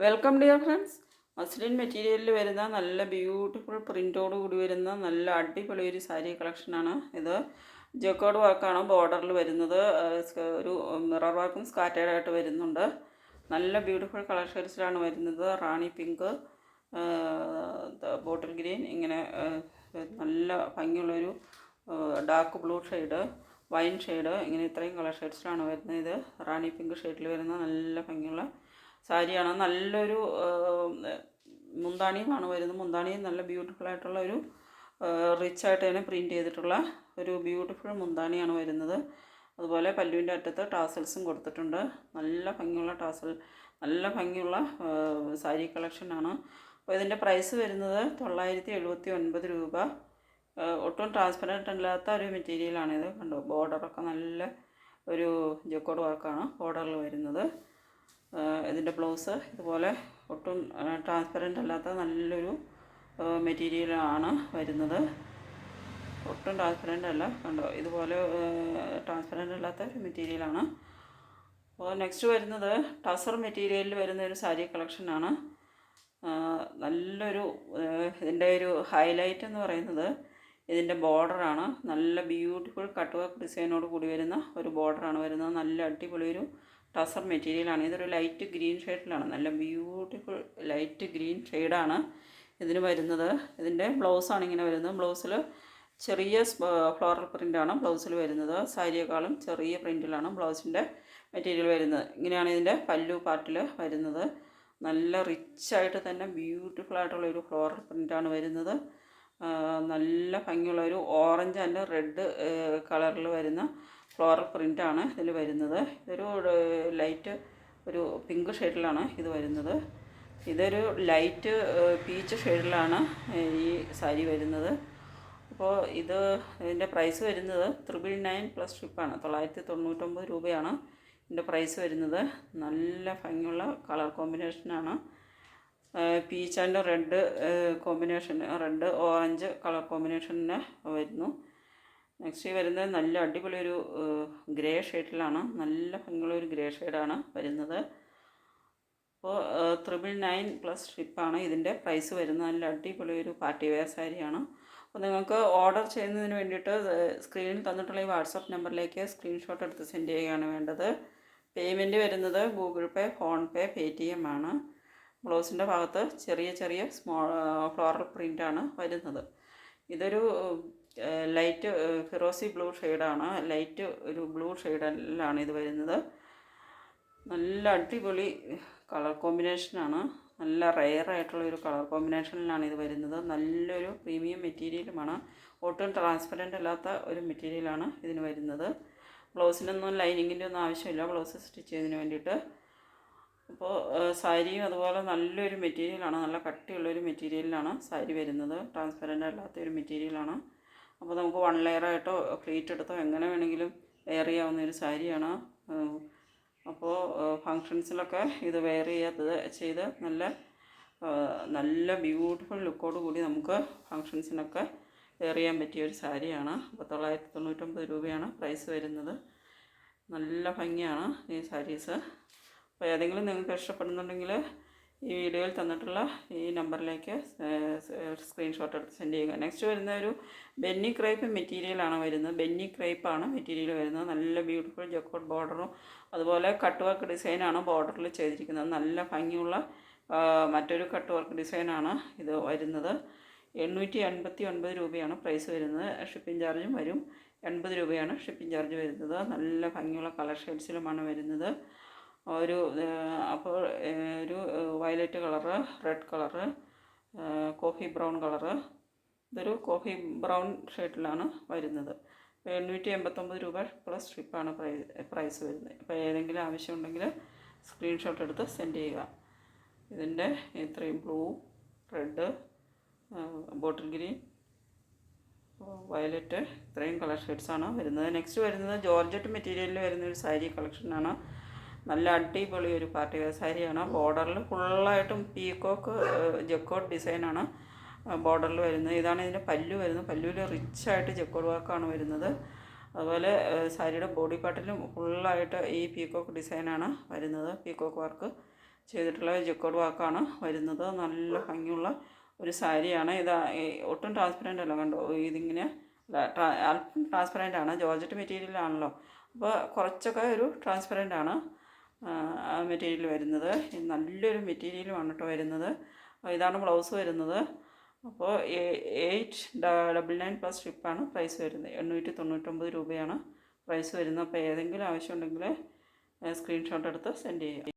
Welcome dear friends muslin മെറ്റീരിയലിൽ വരുന്ന നല്ല ബ്യൂട്ടിഫുൾ പ്രിന്റോട് കൂടി വരുന്ന നല്ല അടിപൊളി ഒരു സാരി കളക്ഷനാണ് ഇത്. ജക്കോഡ് വർക്കാണ് ബോർഡറിൽ വരുന്നത്. ഒരു മിറർ വർക്കും സ്കാറ്റേഡായിട്ട് വരുന്നുണ്ട്. നല്ല ബ്യൂട്ടിഫുൾ കളർ വരുന്നത്. റാണി പിങ്ക് ബോട്ടിൽ ഗ്രീൻ ഇങ്ങനെ നല്ല ഭംഗിയുള്ളൊരു dark blue shade wine shade ഇങ്ങനെ ഇത്രയും കളർ ഷെയ്ഡ്സിലാണ് വരുന്നത്. ഇത് റാണി പിങ്ക് ഷെയ്ഡിൽ വരുന്ന നല്ല ഭംഗിയുള്ള സാരിയാണ്. നല്ലൊരു മുന്താണിയുമാണ് വരുന്നത് മുന്താണി നല്ല ബ്യൂട്ടിഫുൾ ആയിട്ടുള്ള ഒരു റിച്ച് ആയിട്ട് തന്നെ പ്രിന്റ് ചെയ്തിട്ടുള്ള ഒരു ബ്യൂട്ടിഫുൾ മുന്താണിയാണ് വരുന്നത്. അതുപോലെ പല്ലുവിന്റെ അറ്റത്ത് ടാസൽസും കൊടുത്തിട്ടുണ്ട്. നല്ല ഭംഗിയുള്ള ടാസൽ നല്ല ഭംഗിയുള്ള സാരി കളക്ഷനാണ് അപ്പോൾ ഇതിന്റെ പ്രൈസ് വരുന്നത് തൊള്ളായിരത്തി എഴുപത്തി ഒൻപത് രൂപ ഒട്ടും ട്രാൻസ്പെറന്റ് അല്ലാത്ത ഒരു മെറ്റീരിയലാണിത് കണ്ടോ? ബോർഡറൊക്കെ നല്ല ഒരു ജക്കോഡ് വർക്കാണ് ബോർഡറിൽ വരുന്നത്. ഇതിന്റെ ബ്ലൗസ് ഇതുപോലെ ഒട്ടും ട്രാൻസ്പെറന്റ് അല്ലാത്ത നല്ലൊരു മെറ്റീരിയലാണ് വരുന്നത്. ഒട്ടും ട്രാൻസ്പെറന്റ് അല്ല. കണ്ടോ? ഇതുപോലെ ട്രാൻസ്പെറന്റ് അല്ലാത്ത ഒരു മെറ്റീരിയലാണ് അപ്പോൾ നെക്സ്റ്റ് വരുന്നത് ടസർ മെറ്റീരിയലിൽ വരുന്ന ഒരു സാരി കളക്ഷനാണ് നല്ലൊരു ഇതിന്റെ ഒരു ഹൈലൈറ്റ് എന്ന് പറയുന്നത് ഇതിന്റെ ബോർഡറാണ് നല്ല ബ്യൂട്ടിഫുൾ കട്ട് വർക്ക് ഡിസൈനോട് കൂടി വരുന്ന ഒരു ബോർഡറാണ് വരുന്നത്. നല്ല അടിപൊളി ഒരു ടസർ മെറ്റീരിയലാണ് ഇതൊരു ലൈറ്റ് ഗ്രീൻ ഷെയ്ഡിലാണ് നല്ല ബ്യൂട്ടിഫുൾ ലൈറ്റ് ഗ്രീൻ ഷെയ്ഡാണ് ഇതിന് വരുന്നത്. ഇതിന്റെ ബ്ലൗസാണ് ഇങ്ങനെ വരുന്നത്. ബ്ലൗസിൽ ചെറിയ ഫ്ലോറൽ പ്രിന്റാണ് ബ്ലൗസിൽ വരുന്നത്. സാരിയേക്കാളും ചെറിയ പ്രിന്റിലാണ് ബ്ലൗസിന്റെ മെറ്റീരിയൽ വരുന്നത്. ഇങ്ങനെയാണ് ഇതിന്റെ പല്ലു പാർട്ടിൽ വരുന്നത്. നല്ല റിച്ചായിട്ട് തന്നെ ബ്യൂട്ടിഫുൾ ആയിട്ടുള്ള ഒരു ഫ്ലോറൽ പ്രിന്റാണ് വരുന്നത്. നല്ല ഭംഗിയുള്ള ഒരു ഓറഞ്ച് ആൻഡ് റെഡ് കളറിൽ വരുന്ന ഫ്ലോറൽ പ്രിന്റാണ് ഇതിൽ വരുന്നത്. ഇതൊരു ലൈറ്റ് ഒരു പിങ്ക് ഷെയ്ഡിലാണ് ഇത് വരുന്നത്. ഇതൊരു ലൈറ്റ് പീച്ച് ഷെയ്ഡിലാണ് ഈ സാരി വരുന്നത്. അപ്പോൾ ഇത് ഇതിന്റെ പ്രൈസ് വരുന്നത് ത്രിബിൾ നയൻ പ്ലസ് ഷിപ്പാണ്. തൊള്ളായിരത്തി തൊണ്ണൂറ്റൊമ്പത് രൂപയാണ് ഇതിന്റെ പ്രൈസ് വരുന്നത്. നല്ല ഭംഗിയുള്ള കളർ കോമ്പിനേഷനാണ്. Peach and red combination red orange colour കോമ്പിനേഷന് വരുന്നു. നെക്സ്റ്റ് വരുന്നത് നല്ല അടിപൊളി ഒരു ഗ്രേ ഷെയ്ഡിലാണ് നല്ല ഭംഗിയുള്ള ഒരു ഗ്രേ ഷെയ്ഡാണ് വരുന്നത് അപ്പോൾ ത്രിബിൾ നയൻ പ്ലസ് ഷിപ്പാണ് ഇതിന്റെ പ്രൈസ് വരുന്നത്. നല്ല അടിപൊളി ഒരു പാർട്ടി വെയർ സാരിയാണ്. അപ്പോൾ നിങ്ങൾക്ക് ഓർഡർ ചെയ്യുന്നതിന് വേണ്ടിയിട്ട് സ്ക്രീനിൽ തന്നിട്ടുള്ള ഈ വാട്സപ്പ് നമ്പറിലേക്ക് സ്ക്രീൻഷോട്ട് എടുത്ത് സെൻഡ് ചെയ്യുകയാണ് വേണ്ടത്. പേയ്മെന്റ് വരുന്നത് Google Pay PhonePe Paytm ആണ്. ബ്ലൗസിന്റെ ഭാഗത്ത് ചെറിയ ചെറിയ സ്മോൾ ഫ്ലോറൽ പ്രിന്റാണ് വരുന്നത്. ഇതൊരു ലൈറ്റ് ഫിറോസി ബ്ലൂ ഷെയ്ഡാണ്. ലൈറ്റ് ഒരു ബ്ലൂ ഷെയ്ഡിലാണ് ഇത് വരുന്നത്. നല്ല അടിപൊളി കളർ കോമ്പിനേഷനാണ്. നല്ല റെയർ ആയിട്ടുള്ള ഒരു കളർ കോമ്പിനേഷനിലാണ് ഇത് വരുന്നത്. നല്ലൊരു പ്രീമിയം മെറ്റീരിയലുമാണ്. ഒട്ടും ട്രാൻസ്പെറന്റ് അല്ലാത്ത ഒരു മെറ്റീരിയലാണ് ഇതിന് വരുന്നത്. ബ്ലൗസിനൊന്നും ലൈനിങ്ങിന്റെ ഒന്നും ആവശ്യമില്ല. ബ്ലൗസ് സ്റ്റിച്ച് ചെയ്യുന്നതിന് വേണ്ടിയിട്ട്. അപ്പോൾ സാരിയും അതുപോലെ നല്ലൊരു മെറ്റീരിയലാണ്. നല്ല കട്ടിയുള്ളൊരു മെറ്റീരിയലിലാണ് സാരി വരുന്നത്. ട്രാൻസ്പെറന്റ് അല്ലാത്ത ഒരു മെറ്റീരിയലാണ്. അപ്പോൾ നമുക്ക് വൺ ലെയറായിട്ടോ പ്ലേറ്റ് എടുത്തോ എങ്ങനെ വേണമെങ്കിലും വെയർ ചെയ്യാവുന്ന ഒരു സാരിയാണ് അപ്പോൾ ഫങ്ഷൻസിലൊക്കെ ഇത് വെയർ ചെയ്യാത്തത് ചെയ്ത് നല്ല നല്ല ബ്യൂട്ടിഫുൾ ലുക്കോട് കൂടി നമുക്ക് ഫങ്ഷൻസിനൊക്കെ വെയർ ചെയ്യാൻ പറ്റിയ ഒരു സാരിയാണ് അപ്പോൾ തൊള്ളായിരത്തി തൊണ്ണൂറ്റൊമ്പത് രൂപയാണ് പ്രൈസ് വരുന്നത്. നല്ല ഭംഗിയാണ് ഈ സാരീസ് അപ്പോൾ ഏതെങ്കിലും നിങ്ങൾക്ക് ഇഷ്ടപ്പെടുന്നുണ്ടെങ്കിൽ ഈ വീഡിയോയിൽ തന്നിട്ടുള്ള ഈ നമ്പറിലേക്ക് സ്ക്രീൻഷോട്ട് എടുത്ത് സെൻഡ് ചെയ്യുക. നെക്സ്റ്റ് വരുന്ന ഒരു ബെന്നി ക്രൈപ്പ് മെറ്റീരിയലാണ് വരുന്നത്. ബെന്നി ക്രൈപ്പാണ് മെറ്റീരിയൽ വരുന്നത്. നല്ല ബ്യൂട്ടിഫുൾ ജക്കോട്ട് ബോർഡറും അതുപോലെ കട്ട് വർക്ക് ഡിസൈനാണ് ബോർഡറിൽ ചെയ്തിരിക്കുന്നത്. നല്ല ഭംഗിയുള്ള മറ്റൊരു കട്ട് വർക്ക് ഡിസൈനാണ് ഇത് വരുന്നത്. എണ്ണൂറ്റി എൺപത്തി ഒൻപത് രൂപയാണ് പ്രൈസ് വരുന്നത്. ഷിപ്പിംഗ് ചാർജും വരും. എൺപത് രൂപയാണ് ഷിപ്പിംഗ് ചാർജ് വരുന്നത്. നല്ല ഭംഗിയുള്ള കളർ ഷെയ്ഡ്സിലുമാണ് വരുന്നത്. ഒരു അപ്പോൾ ഒരു violet colour red colour coffee brown colour. ഇതൊരു കോഫി ബ്രൗൺ ഷെയ്ഡിലാണ് വരുന്നത്. അപ്പോൾ എണ്ണൂറ്റി എൺപത്തൊമ്പത് രൂപ പ്ലസ് ഷിപ്പാണ് പ്രൈ പ്രൈസ് വരുന്നത്. അപ്പോൾ ഏതെങ്കിലും ആവശ്യമുണ്ടെങ്കിൽ സ്ക്രീൻഷോട്ട് എടുത്ത് സെൻഡ് ചെയ്യുക. ഇതിന്റെ ഇത്രയും blue red bottle green violet ഇത്രയും കളർ ഷെയ്ഡ്സാണ് വരുന്നത്. നെക്സ്റ്റ് വരുന്നത് ജോർജറ്റ് മെറ്റീരിയലിൽ വരുന്ന ഒരു സാരി കളക്ഷനാണ് നല്ല അടിപൊളി ഒരു പാർട്ടി വെയർ സാരിയാണ്. ബോർഡറിൽ ഫുള്ളായിട്ടും പീക്കോക്ക് ജക്കോട്ട് ഡിസൈനാണ് ബോർഡറിൽ വരുന്നത്. ഇതാണ് ഇതിന്റെ പല്ലു വരുന്നത്. പല്ലുവിൽ റിച്ചായിട്ട് ജക്കോട്ട് വർക്കാണ് വരുന്നത്. അതുപോലെ സാരിയുടെ ബോഡി പാർട്ടിലും ഫുള്ളായിട്ട് ഈ പീക്കോക്ക് ഡിസൈനാണ് വരുന്നത്. പീക്കോക്ക് വർക്ക് ചെയ്തിട്ടുള്ള ജക്കോഡ് വർക്കാണ് വരുന്നത്. നല്ല ഭംഗിയുള്ള ഒരു സാരിയാണ്. ഇത് ഒട്ടും ട്രാൻസ്പെറന്റ് അല്ല കണ്ടോ? ഇതിങ്ങനെ അല്പം ട്രാൻസ്പെറന്റ് ആണ്. ജോർജറ്റ് മെറ്റീരിയലാണല്ലോ അപ്പോൾ കുറച്ചൊക്കെ ഒരു ട്രാൻസ്പെറന്റ് ആണ്. മെറ്റീരിയൽ വരുന്നത്. ഇത് നല്ലൊരു മെറ്റീരിയലുമാണ് കേട്ടോ വരുന്നത്. ഇതാണ് ബ്ലൗസ് വരുന്നത്. അപ്പോൾ എയ്റ്റ് ഡബിൾ നയൻ പ്ലസ് ഷിപ്പാണ് പ്രൈസ് വരുന്നത്. എണ്ണൂറ്റി തൊണ്ണൂറ്റൊമ്പത് രൂപയാണ് പ്രൈസ് വരുന്നത്. അപ്പോൾ ഏതെങ്കിലും ആവശ്യമുണ്ടെങ്കിൽ സ്ക്രീൻഷോട്ട് എടുത്ത് സെൻഡ് ചെയ്യുക.